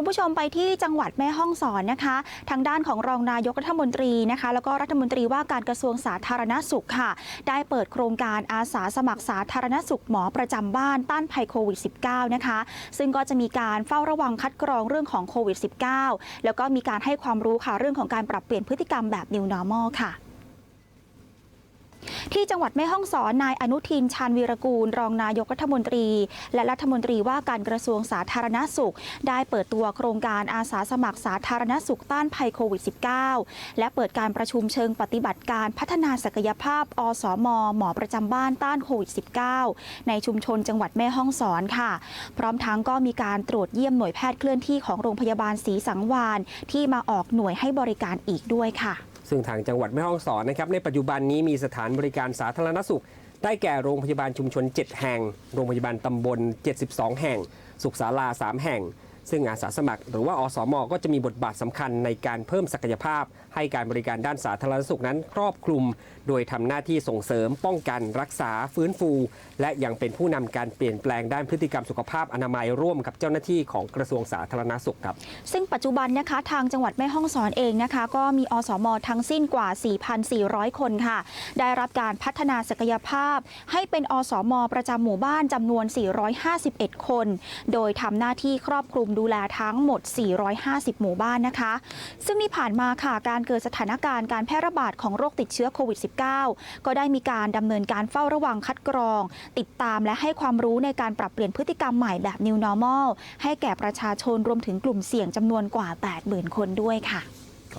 คุณผู้ชมไปที่จังหวัดแม่ฮ่องสอนนะคะ ทางด้านของรองนายกรัฐมนตรีนะคะ แล้วก็รัฐมนตรีว่าการกระทรวงสาธารณสุขค่ะ ได้เปิดโครงการอาสาสมัครสาธารณสุขหมอประจำบ้านต้านภัยโควิด -19 นะคะ ซึ่งก็จะมีการเฝ้าระวังคัดกรองเรื่องของโควิด -19 แล้วก็มีการให้ความรู้ค่ะเรื่องของการปรับเปลี่ยนพฤติกรรมแบบ New Normal ค่ะ ที่จังหวัดแม่ฮ่องสอนนายอนุทินชาญวีรกูล รองนายกรัฐมนตรี และรัฐมนตรีว่าการกระทรวงสาธารณสุข ได้เปิดตัวโครงการอาสาสมัครสาธารณสุขต้านภัยโควิด -19 และเปิดการประชุมเชิงปฏิบัติการพัฒนาศักยภาพ อสม หมอประจำบ้านต้านโควิด -19 ในชุมชนจังหวัดแม่ฮ่องสอนค่ะ พร้อมทั้งก็มีการตรวจเยี่ยมหน่วยแพทย์เคลื่อนที่ของโรงพยาบาลศรีสังวานที่มาออกหน่วยให้บริการอีกด้วยค่ะ ซึ่งทางจังหวัดแม่ฮ่องสอนนะครับในปัจจุบันนี้มีสถานบริการสาธารณสุข ได้แก่โรงพยาบาลชุมชน 7 แห่ง โรงพยาบาลตำบล 72 แห่ง สุขศาลา 3 แห่ง ซึ่งอาสาสมัครหรือว่าอสม ก็จะมีบทบาทสำคัญในการเพิ่มศักยภาพ ให้การบริการด้านสาธารณสุขนั้นครอบคลุม โดยทำหน้าที่ส่งเสริม ป้องกันรักษาฟื้นฟู และยังเป็นผู้นำการเปลี่ยนแปลงด้านพฤติกรรมสุขภาพอนามัยร่วมกับเจ้าหน้าที่ของกระทรวงสาธารณสุขครับ ซึ่งปัจจุบันนะคะทางจังหวัดแม่ฮ่องสอนเองนะคะ ก็มีอสม ทั้งสิ้นกว่า 4,400 คนค่ะ ได้รับการพัฒนาศักยภาพ ให้เป็นอสม ประจำหมู่บ้านจำนวน 451 คน โดยทำหน้าที่ครอบคลุมดูแลทั้งหมด 450 หมู่บ้านนะคะ ซึ่งที่ผ่านมาค่ะการเกิดสถานการณ์การแพร่ระบาดของโรคติดเชื้อโควิด -19 ก็ได้มีการดำเนินการเฝ้าระวังคัดกรอง ติดตามและให้ความรู้ในการปรับเปลี่ยนพฤติกรรมใหม่แบบ New Normal ให้แก่ประชาชนรวมถึงกลุ่มเสี่ยงจำนวนกว่า 80,000 คนด้วยค่ะ